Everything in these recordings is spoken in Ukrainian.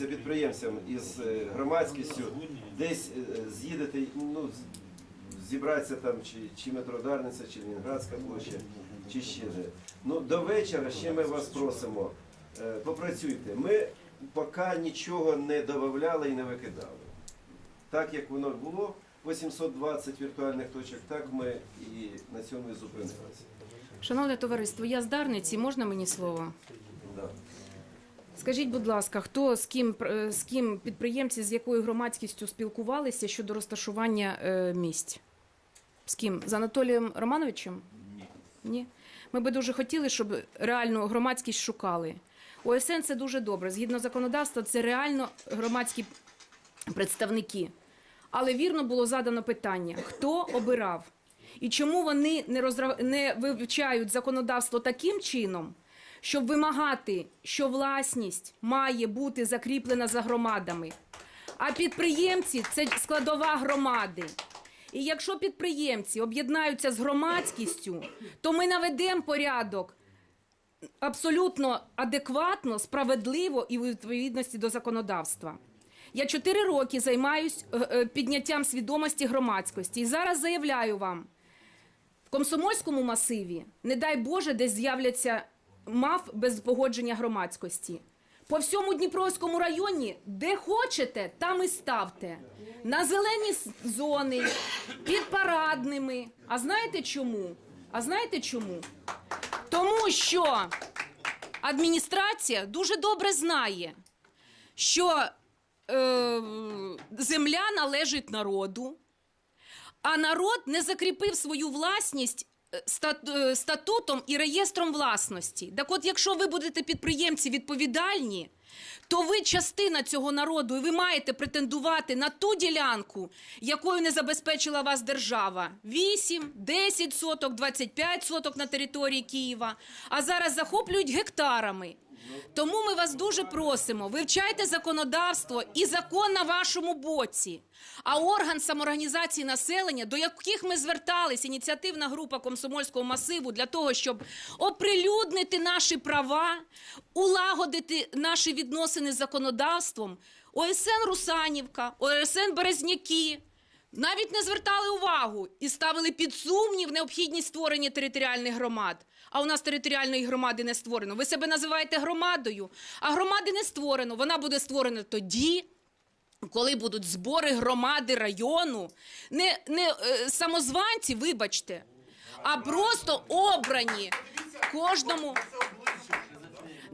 погодитися підприємцям із е, громадськістю, десь е, з'їдете, ну, зібратися там, чи, чи метро Дарниця, чи Лінградська площа, чи ще де. Ну, до вечора ще ми вас просимо, е, попрацюйте. Ми поки нічого не додавали і не викидали. Так як воно було, 820 віртуальних точок, так ми і на цьому і зупинилися. Шановне товариство, я з Дарниці, можна мені слово? Да. Скажіть, будь ласка, хто з ким е, з ким підприємці з якою громадськістю спілкувалися щодо розташування е, місць? З ким? З Анатолієм Романовичем? Ні. Ні. Ми би дуже хотіли, щоб реально громадськість шукали. ОСН це дуже добре. Згідно законодавства, це реально громадські представники. Але вірно було задано питання: хто обирав? І чому вони не, розра... не вивчають законодавство таким чином, щоб вимагати, що власність має бути закріплена за громадами. А підприємці це складова громади. І якщо підприємці об'єднаються з громадськістю, то ми наведемо порядок абсолютно адекватно, справедливо і у відповідності до законодавства. Я чотири роки займаюсь е, е, підняттям свідомості громадськості. І зараз заявляю вам, в комсомольському масиві, не дай Боже, десь з'являться мав без погодження громадськості. По всьому Дніпровському районі, де хочете, там і ставте. На зелені зони, під парадними. А знаєте чому? А знаєте чому? Тому що адміністрація дуже добре знає, що е, земля належить народу, а народ не закріпив свою власність статутом і реєстром власності. Так от, якщо ви будете підприємці відповідальні, то ви частина цього народу, і ви маєте претендувати на ту ділянку, якою не забезпечила вас держава. 8, 10 соток, 25 соток на території Києва, а зараз захоплюють гектарами. Тому ми вас дуже просимо, вивчайте законодавство і закон на вашому боці. А орган самоорганізації населення, до яких ми звертались, ініціативна група комсомольського масиву, для того, щоб оприлюднити наші права, улагодити наші відносини з законодавством, ОСН Русанівка, ОСН Березняки. Навіть не звертали увагу і ставили під сумнів необхідність створення територіальних громад. А у нас територіальної громади не створено. Ви себе називаєте громадою, а громади не створено. Вона буде створена тоді, коли будуть збори громади району, не, не е, самозванці, вибачте, а просто обрані кожному.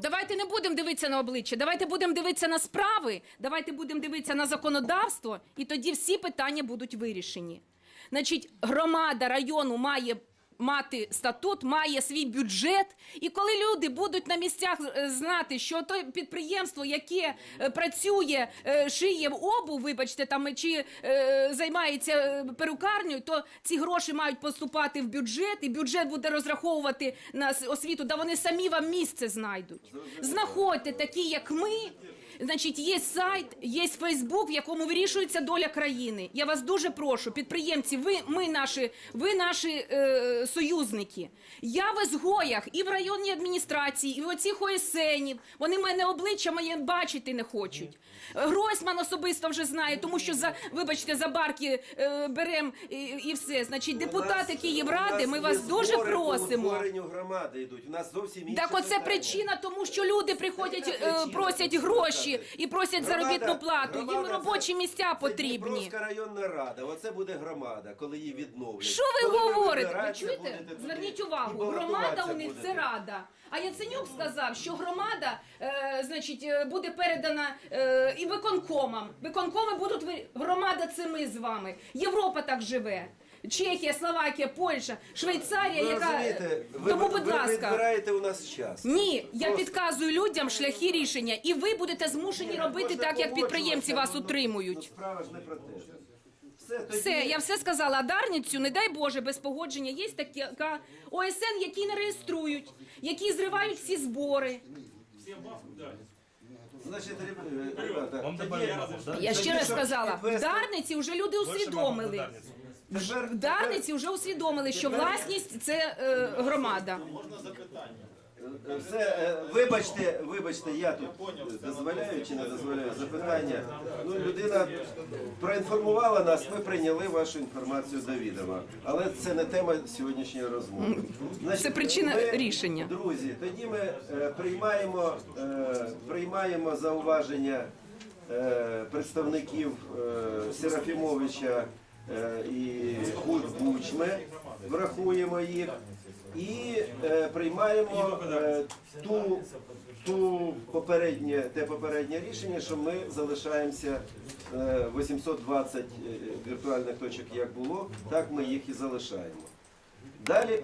Давайте не будемо дивитися на обличчя, давайте будемо дивитися на справи, давайте будемо дивитися на законодавство, і тоді всі питання будуть вирішені. Значить, громада району має мати статут, має свій бюджет. І коли люди будуть на місцях е, знати, що то підприємство, яке е, працює, е, шиє обув, вибачте, там чи е, займається перукарнею, то ці гроші мають поступати в бюджет, і бюджет буде розраховувати на освіту, да вони самі вам місце знайдуть. Знаходьте такі, як ми. Значить, є сайт, є Фейсбук, в якому вирішується доля країни. Я вас дуже прошу, підприємці, ви ми наші, ви наші е, союзники. Я в ізгоях і в районній адміністрації, і в оцих ОСНів. Вони мене обличчя моє бачити не хочуть. Гройсман особисто вже знає, тому що за вибачте, за барки е, берем і, і все. Значить, депутати Київради, ми вас дуже збори просимо. громади йдуть. У нас зовсім інші Так, оце питання. причина, тому що люди приходять, е, причина? просять що гроші і просять заробітну плату. Їм робочі місця потрібні. Дніпровська районна рада. Оце буде громада, коли її відновлять. Що ви Коли говорите? Ви чуєте? будете туди Зверніть і увагу, балотуватися громада у них будете. це рада. А Яценюк сказав, що громада, е, значить, е, буде передана е, і виконкомам. Виконкоми будуть ви... громада. Це ми з вами. Європа так живе. Чехія, Словакія, Польща, Швейцарія, Ви яка розумієте, ви, тому, будь ви ласка. відбираєте у нас час. Ні, я Просто. підказую людям шляхи рішення, і ви будете змушені Ні, робити можна так, як підприємці вас погоджуватися, ну, утримують. Ну, справа ж не про те. Все, тоді... Все, я все сказала. А Дарницю, не дай Боже, без погодження. Є така ОСН, які не реєструють, які зривають всі збори. Значить, ребята, ребята, Вам тоді- добавили да? Я ще раз сказала, в Дарниці вже люди усвідомили. В Дарниці вже усвідомили, що власність це е, громада. Все, е, вибачте, вибачте, я тут дозволяю чи не дозволяю запитання. Ну, людина проінформувала нас, ми прийняли вашу інформацію до відома. Але це не тема сьогоднішньої розмови. Значить, Це причина ми- рішення. Друзі, тоді ми е, приймаємо, е, приймаємо зауваження е, представників е, Серафімовича е, і Кучми, врахуємо їх і е, приймаємо е, ту, ту попереднє, те попереднє рішення, що ми залишаємося е, 820 віртуальних точок, як було, так ми їх і залишаємо. Далі